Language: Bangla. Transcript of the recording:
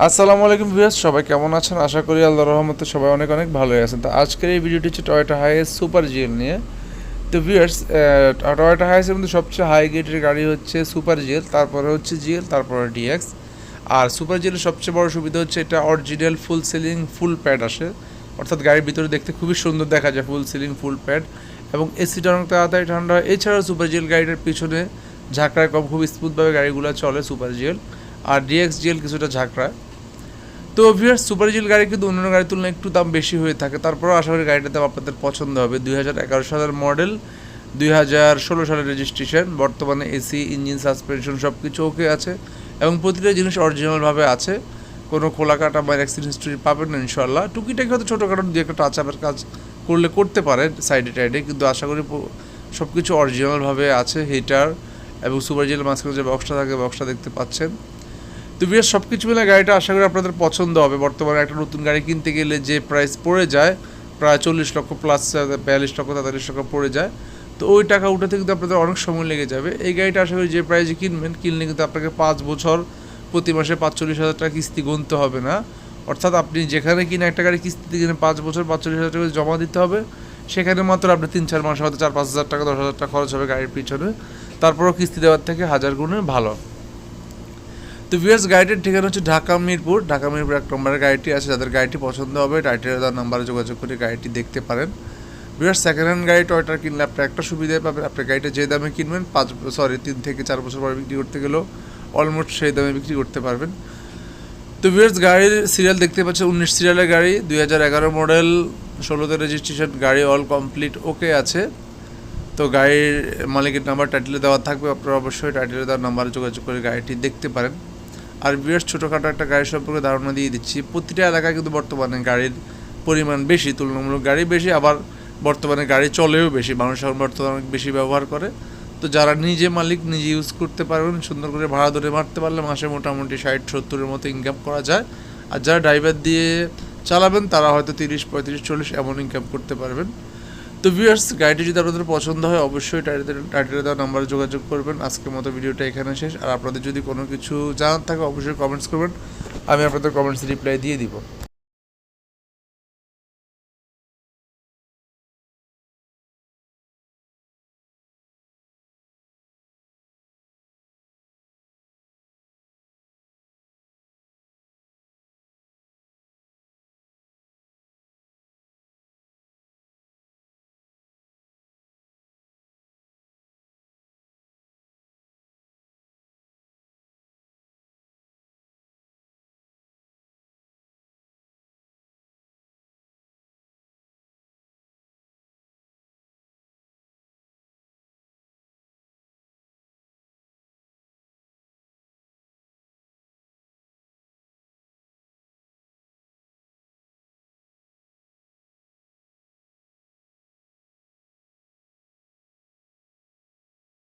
আসসালামু আলাইকুম ভিউয়ার্স, সবাই কেমন আছেন? আশা করি আল্লাহর রহমতে সবাই অনেক অনেক ভালোই আছেন। তো আজকের এই ভিডিওটি হচ্ছে টয়োটা হাইএস সুপার জিএল নিয়ে। তো ভিউয়ার্স টয়োটা হাইএসের মধ্যে সবচেয়ে হাই গেটের গাড়ি হচ্ছে সুপার জিএল তারপরে হচ্ছে জিএল তারপরে ডিএক্স আর সুপার জিএলের সবচেয়ে বড় সুবিধা হচ্ছে এটা original full ceiling full pad আসে। অর্থাৎ গাড়ির ভিতরে দেখতে খুবই সুন্দর দেখা যায় ফুল সিলিং ফুল প্যাড এবং এসিটা অনেক তাড়াতাড়ি ঠান্ডা হয়। এছাড়াও সুপার জিএল গাড়িটার পিছনে ঝাঁকড়ায় কম, খুব স্মুথভাবে গাড়িগুলো চলে সুপার জিএল আর ডিএক্স জিএল কিছুটা ঝাঁকড়ায় তো ভিউয়ার্স সুপার জিল গাড়ি কিন্তু অন্যান্য গাড়ির তুলনায় একটু দাম বেশি হয়ে থাকে। তারপরেও আশা করি গাড়িটার দাম আপনাদের পছন্দ হবে। দুই হাজার এগারো সালের মডেল দুই হাজার ষোলো সালের রেজিস্ট্রেশন বর্তমানে এসি ইঞ্জিন সাসপেনশন সব কিছু ওকে আছে এবং প্রতিটা জিনিস অরিজিনালভাবে আছে। কোনো খোলা কাটা বা অ্যাক্সিডেন্ট হিস্ট্রি পাবেন না ইনশাল্লাহ টুকিটাকি হয়তো ছোটোখাটো দু একটা টাচ আপের কাজ করলে করতে পারে সাইডে টাইডে কিন্তু আশা করি সব কিছু অরিজিনালভাবে আছে হিটার এবং সুপার জিল মাঝখানে যে বক্সটা থাকে বক্সটা দেখতে পাচ্ছেন। তো বিয়ের সব কিছু মিলে গাড়িটা আশা করি আপনাদের পছন্দ হবে। বর্তমানে একটা নতুন গাড়ি কিনতে গেলে যে প্রাইস পড়ে যায়, প্রায় চল্লিশ লক্ষ প্লাস বিয়াল্লিশ লক্ষ, তেতাল্লিশ লক্ষ পড়ে যায়। তো ওই টাকা উঠাতে কিন্তু আপনাদের অনেক সময় লেগে যাবে। এই গাড়িটা আশা করি যে প্রাইসে কিনবেন, কিনলে কিন্তু আপনাকে পাঁচ বছর, প্রতি মাসে পাঁচচল্লিশ হাজার টাকা কিস্তি গুনতে হবে না। অর্থাৎ আপনি যেখানে কিনে একটা গাড়ি কিস্তিতে কিনে পাঁচ বছর, পাঁচচল্লিশ হাজার টাকা জমা দিতে হবে। সেখানে মাত্র আপনি তিন, চার মাসে, হয়তো চার, পাঁচ হাজার টাকা, দশ হাজার টাকা খরচ হবে গাড়ির পিছনে। তারপরও কিস্তি দেওয়ার থেকে হাজার গুণে ভালো। তো ভিউয়ার্স গাড়িটির ঠিকানা হচ্ছে ঢাকা মিরপুর। ঢাকা মিরপুর এক নম্বরের গাড়িটি আছে, যাদের গাড়িটি পছন্দ হবে টাইটের দেওয়ার নাম্বারে যোগাযোগ করে গাড়িটি দেখতে পারেন। ভিউয়ার্স সেকেন্ড হ্যান্ড গাড়ি টয়টার কিনলে আপনি একটা সুবিধাই পাবেন। আপনি গাড়িটা যে দামে কিনবেন, পাঁচ সরি তিন থেকে চার বছর পরে বিক্রি করতে গেলেও অলমোস্ট সেই দামে বিক্রি করতে পারবেন। তো ভিউয়ার্স গাড়ির সিরিয়াল দেখতে পাচ্ছেন, উনিশ সিরিয়ালের গাড়ি, দুই হাজার এগারো মডেল ষোলোতে রেজিস্ট্রেশন গাড়ি অল কমপ্লিট ওকে আছে। তো গাড়ির মালিকের নাম্বার টাইটেলে দেওয়া থাকবে, আপনারা অবশ্যই টাইটেলে দেওয়ার নাম্বারে যোগাযোগ করে গাড়িটি দেখতে পারেন। আর বিরাট ছোটোখাটো একটা গাড়ি সম্পর্কে ধারণা দিয়ে দিচ্ছি। প্রতিটা এলাকায় কিন্তু বর্তমানে গাড়ির পরিমাণ বেশি, তুলনামূলক গাড়ি বেশি, আবার বর্তমানে গাড়ি চলেও বেশি। মানুষ এখন বর্তমানে বেশি ব্যবহার করে। তো যারা নিজে মালিক, নিজে ইউজ করতে পারবেন, সুন্দর করে ভাড়া ধরে মারতে পারলে মাসে মোটামুটি ষাট, সত্তরের মতো ইনকাম করা যায়। আর যারা ড্রাইভার দিয়ে চালাবেন, তারা হয়তো তিরিশ, পঁয়ত্রিশ, চল্লিশ এমন ইনকাম করতে পারবেন। তো ভিউয়ার্স গাড়িটি যদি আপনাদের পছন্দ হয়, অবশ্যই টাইটেল দেওয়া নাম্বারে যোগাযোগ করবেন। আজকের মতো ভিডিওটা এখানে শেষ। আর আপনাদের যদি কোনো কিছু জানার থাকে, অবশ্যই কমেন্টস করবেন। আমি আপনাদের কমেন্টস রিপ্লাই দিয়ে দিব।